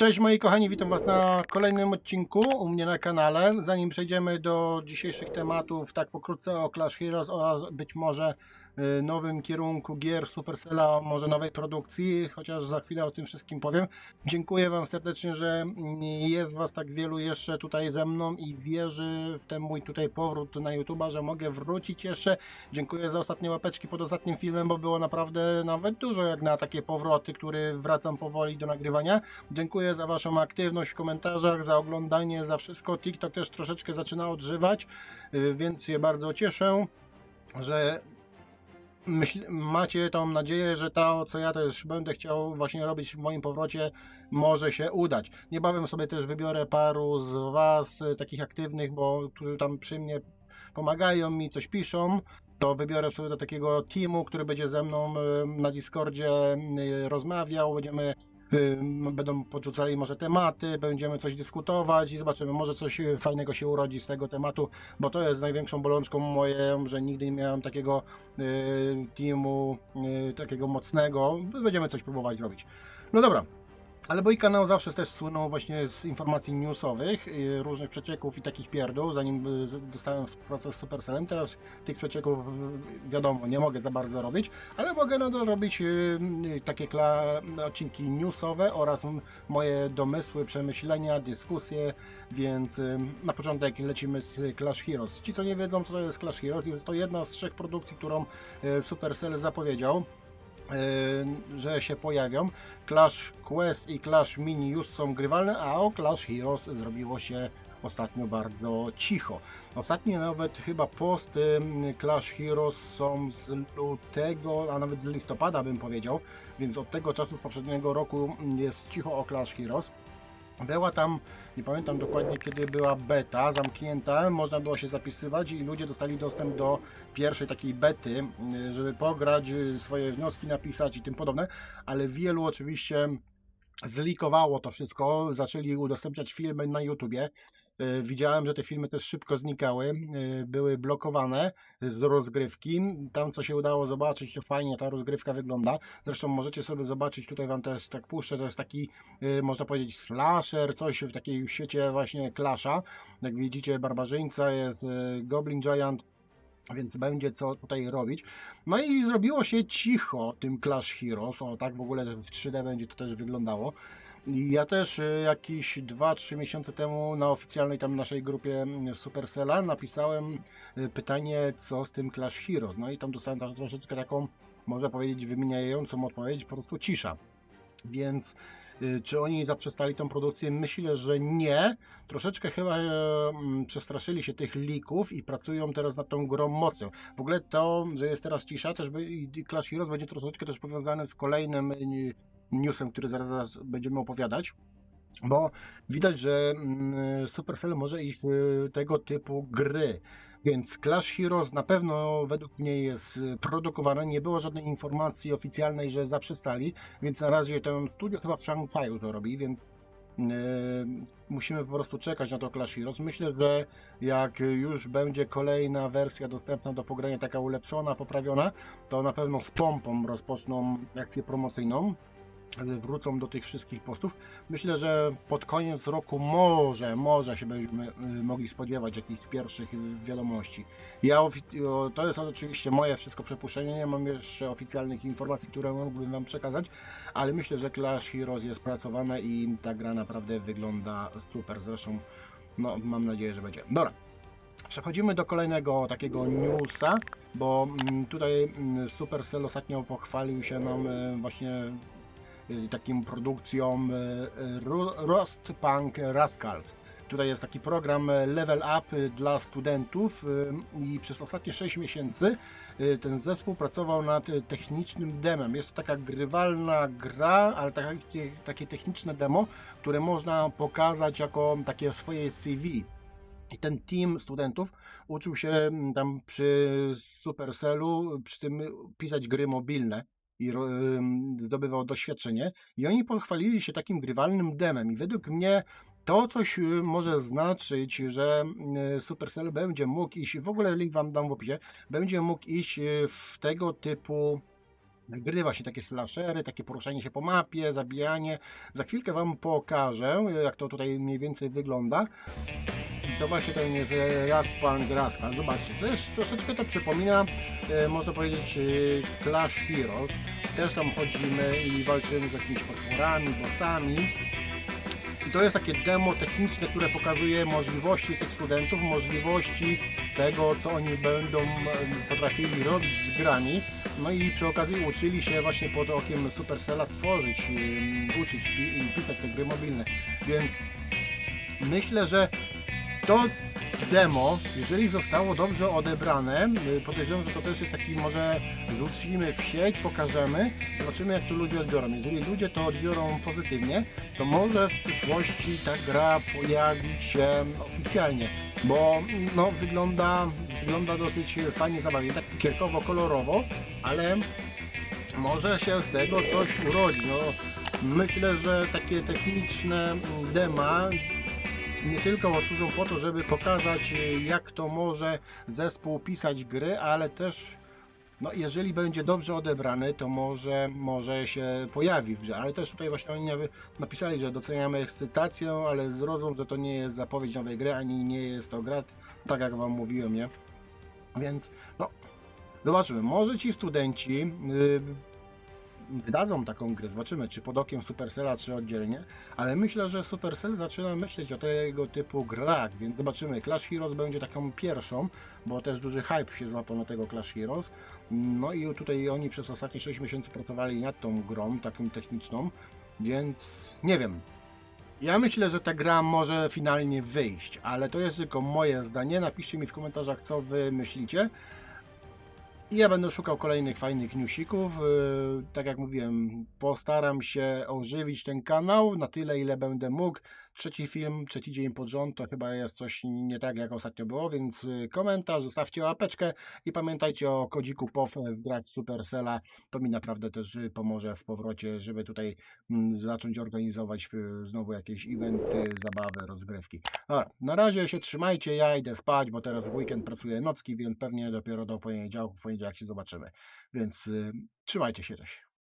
Cześć moi kochani, witam was na kolejnym odcinku u mnie na kanale. Zanim przejdziemy do dzisiejszych tematów, tak pokrótce o Clash Heroes oraz być może nowym kierunku gier Supercella, może nowej produkcji, chociaż za chwilę o tym wszystkim powiem. Dziękuję wam serdecznie, że jest was tak wielu jeszcze tutaj ze mną i wierzy w ten mój tutaj powrót na YouTube'a, że mogę wrócić jeszcze. Dziękuję za ostatnie łapeczki pod ostatnim filmem, bo było naprawdę nawet dużo jak na takie powroty, który wracam powoli do nagrywania. Dziękuję za Waszą aktywność w komentarzach, za oglądanie, za wszystko. TikTok też troszeczkę zaczyna odżywać, y, więc się bardzo cieszę, że myśl, macie tą nadzieję, że to, co ja też będę chciał właśnie robić w moim powrocie, może się udać. Niebawem sobie też wybiorę paru z Was y, takich aktywnych, bo którzy tam przy mnie pomagają mi, coś piszą. To wybiorę sobie do takiego teamu, który będzie ze mną y, na Discordzie y, rozmawiał. Będziemy będą podrzucali może tematy, będziemy coś dyskutować i zobaczymy, może coś y, fajnego się urodzi z tego tematu, bo to jest największą bolączką moją, że nigdy nie miałem takiego y, teamu, y, takiego mocnego. Będziemy coś próbować robić. No dobra. Ale mój kanał zawsze też słynął właśnie z informacji newsowych, y, różnych przecieków i takich pierdół, zanim y, dostałem współpracę z Supercellem. Teraz tych przecieków y, wiadomo, nie mogę za bardzo robić, ale mogę nadal robić takie odcinki newsowe oraz moje domysły, przemyślenia, dyskusje, więc na początek lecimy z Clash Heroes. Ci, co nie wiedzą, co to jest Clash Heroes, jest to jedna z trzech produkcji, którą Supercell zapowiedział że się pojawią. Clash Quest i Clash Mini już są grywalne, a o Clash Heroes zrobiło się ostatnio bardzo cicho. Ostatnie nawet chyba posty Clash Heroes są z lutego, a nawet z listopada bym powiedział, więc od tego czasu z poprzedniego roku jest cicho o Clash Heroes. Była tam, nie pamiętam dokładnie kiedy była beta zamknięta, można było się zapisywać i ludzie dostali dostęp do pierwszej takiej bety, y, żeby pograć, y, swoje wnioski napisać i tym podobne, ale wielu oczywiście zlikowało to wszystko, zaczęli udostępniać filmy na YouTubie. Y, Widziałem, że te filmy też szybko znikały, y, były blokowane z rozgrywki. Tam, co się udało zobaczyć, to fajnie ta rozgrywka wygląda. Zresztą możecie sobie zobaczyć, tutaj Wam też tak puszczę, to jest taki, y, można powiedzieć, slasher, coś w takiej świecie właśnie Clasha. Jak widzicie, barbarzyńca jest Goblin Giant, więc będzie co tutaj robić. No i zrobiło się cicho tym Clash Heroes, o tak w ogóle w 3D będzie to też wyglądało. Ja też y, jakieś 2-3 miesiące temu na oficjalnej tam naszej grupie mm, Supercella napisałem y, pytanie, co z tym Clash Heroes. No i tam dostałem tam troszeczkę taką, można powiedzieć, wymieniającą odpowiedź, po prostu cisza. Więc czy oni zaprzestali tą produkcję? Myślę, że nie. Troszeczkę chyba e, mm, przestraszyli się tych lików i pracują teraz nad tą grą mocno. W ogóle to, że jest teraz cisza, też by, Clash Heroes będzie troszeczkę też powiązane z kolejnym y, newsem, który zaraz, zaraz będziemy opowiadać. Bo widać, że mm, Supercell może iść w tego typu gry. Więc Clash Heroes na pewno według mnie jest y, produkowane. Nie było żadnej informacji oficjalnej, że zaprzestali, więc na razie ten studio chyba w Szanghaju to robi, więc yy, musimy po prostu czekać na to Clash Heroes. Myślę, że jak już będzie kolejna wersja dostępna do pogrania, taka ulepszona, poprawiona, to na pewno z pompą rozpoczną akcję promocyjną wrócą do tych wszystkich postów. Myślę, że pod koniec roku może, może się będziemy y, mogli spodziewać jakichś pierwszych y, wiadomości. Ja, to jest oczywiście moje wszystko przepuszczenie, nie mam jeszcze oficjalnych informacji, które mógłbym Wam przekazać, ale myślę, że Clash Heroes jest pracowane i ta gra naprawdę wygląda super. Zresztą, no, mam nadzieję, że będzie. Dobra. Przechodzimy do kolejnego takiego newsa, bo mm, tutaj mm, Supercell ostatnio pochwalił się nam y, właśnie takim produkcją y, y, Ru- Rust Punk Rascals. Tutaj jest taki program y, Level Up y, dla studentów y, i przez ostatnie 6 miesięcy y, ten zespół pracował nad y, technicznym demem. Jest to taka grywalna gra, ale takie, takie techniczne demo, które można pokazać jako takie swoje CV. I ten team studentów uczył się mm, tam przy Supercellu, przy tym pisać gry mobilne i zdobywał doświadczenie. I oni pochwalili się takim grywalnym demem. I według mnie to coś y, może znaczyć, że y, Supercell będzie mógł iść, w ogóle link wam dam w opisie, będzie mógł iść y, w tego typu Nagrywa się takie slashery, takie poruszanie się po mapie, zabijanie. Za chwilkę Wam pokażę, jak to tutaj mniej więcej wygląda. To właśnie ten jest e, Rastpunk Rascal. Zobaczcie, też troszeczkę to przypomina, e, można powiedzieć, e, Clash Heroes. Też tam chodzimy i walczymy z jakimiś potworami, bossami. I to jest takie demo techniczne, które pokazuje możliwości tych studentów, możliwości tego, co oni będą potrafili robić z grami. No i przy okazji uczyli się właśnie pod okiem Supercella tworzyć, uczyć i pisać te gry mobilne. Więc myślę, że to demo, jeżeli zostało dobrze odebrane, y, podejrzewam, że to też jest taki może rzucimy w sieć, pokażemy, zobaczymy jak to ludzie odbiorą. Jeżeli ludzie to odbiorą pozytywnie, to może w przyszłości ta gra pojawić się oficjalnie, bo no, wygląda, wygląda dosyć fajnie, zabawnie, tak cukierkowo, kolorowo, ale może się z tego coś urodzi. No, myślę, że takie techniczne dema nie tylko służą po to, żeby pokazać, y, jak to może zespół pisać gry, ale też, no, jeżeli będzie dobrze odebrany, to może, może się pojawi w grze. Ale też tutaj właśnie oni napisali, że doceniamy ekscytację, ale zrozum, że to nie jest zapowiedź nowej gry, ani nie jest to gra, tak jak Wam mówiłem, nie? Więc, no, zobaczymy. Może ci studenci yy, wydadzą taką grę, zobaczymy, czy pod okiem Supercella, czy oddzielnie, ale myślę, że Supercell zaczyna myśleć o tego typu grach, więc zobaczymy. Clash Heroes będzie taką pierwszą, bo też duży hype się złapał na tego Clash Heroes. No i tutaj oni przez ostatnie 6 miesięcy pracowali nad tą grą, taką techniczną, więc nie wiem. Ja myślę, że ta gra może finalnie wyjść, ale to jest tylko moje zdanie. Napiszcie mi w komentarzach, co wy myślicie. I ja będę szukał kolejnych fajnych newsików. Yy, Tak jak mówiłem, postaram się ożywić ten kanał na tyle, ile będę mógł. Trzeci film, trzeci dzień pod rząd, to chyba jest coś nie tak, jak ostatnio było, więc yy, komentarz, zostawcie łapeczkę i pamiętajcie o kodziku POW w grach Supercella. To mi naprawdę też yy, pomoże w powrocie, żeby tutaj mm, zacząć organizować yy, znowu jakieś eventy, zabawy, rozgrywki. Dobra, na razie się trzymajcie, ja idę spać, bo teraz w weekend pracuję nocki, więc pewnie dopiero do poniedziałku, w poniedziałek się zobaczymy. Więc y, trzymajcie się też.